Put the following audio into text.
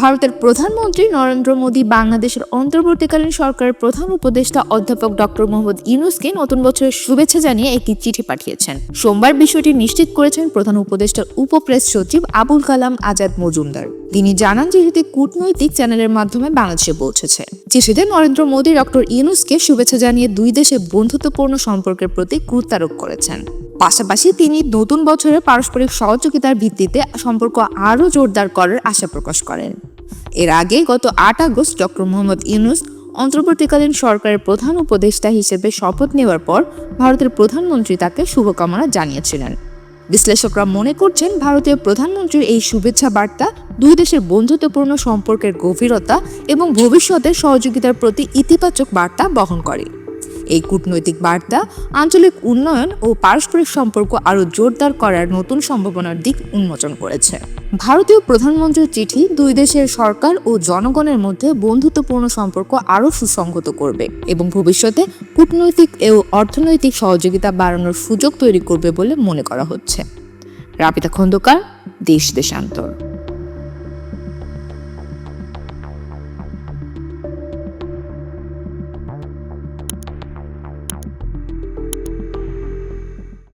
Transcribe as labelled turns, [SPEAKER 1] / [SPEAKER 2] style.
[SPEAKER 1] ভারতের প্রধানমন্ত্রী নরেন্দ্র মোদী বাংলাদেশের অন্তর্বর্তীকালীন সরকারের প্রধান উপদেষ্টা অধ্যাপক ডক্টর মোহাম্মদ ইউনুসকে নতুন বছরের শুভেচ্ছা জানিয়ে একটি চিঠি পাঠিয়েছেন। সোমবার বিষয়টি নিশ্চিত করেছেন প্রধান উপদেষ্টার উপপ্রেস সচিব আবুল কালাম আজাদ মজুমদার। তিনি জানান এটি কূটনৈতিক চ্যানেলের মাধ্যমে বাংলাদেশে পৌঁছেছে। চিঠিতে নরেন্দ্র মোদী ডক্টর ইউনুসকে শুভেচ্ছা জানিয়ে দুই দেশের বন্ধুত্বপূর্ণ সম্পর্কের প্রতি গুরুত্বারোপ করেছেন। পাশাপাশি তিনি নতুন বছরে পারস্পরিক সহযোগিতার ভিত্তিতে সম্পর্ক আরও জোরদার করার আশা প্রকাশ করেন। এর আগে গত আট আগস্ট ডক্টর মোহাম্মদ ইউনুস অন্তর্বর্তীকালীন সরকারের প্রধান উপদেষ্টা হিসেবে শপথ নেওয়ার পর ভারতের প্রধানমন্ত্রী তাকে শুভকামনা জানিয়েছিলেন। বিশ্লেষকরা মনে করছেন ভারতীয় প্রধানমন্ত্রীর এই শুভেচ্ছা বার্তা দুই দেশের বন্ধুত্বপূর্ণ সম্পর্কের গভীরতা এবং ভবিষ্যতের সহযোগিতার প্রতি ইতিবাচক বার্তা বহন করে। এই কূটনৈতিক বার্তা আঞ্চলিক উন্নয়ন ও পারস্পরিক সম্পর্ক আরও জোরদার করার নতুন সম্ভাবনার দিক উন্মোচন করেছে। ভারতীয় প্রধানমন্ত্রীর চিঠি দুই দেশের সরকার ও জনগণের মধ্যে বন্ধুত্বপূর্ণ সম্পর্ক আরও সুসংহত করবে এবং ভবিষ্যতে কূটনৈতিক ও অর্থনৈতিক সহযোগিতা বাড়ানোর সুযোগ তৈরি করবে বলে মনে করা হচ্ছে। রাপিতা খন্দকার, দেশ দেশান্তর।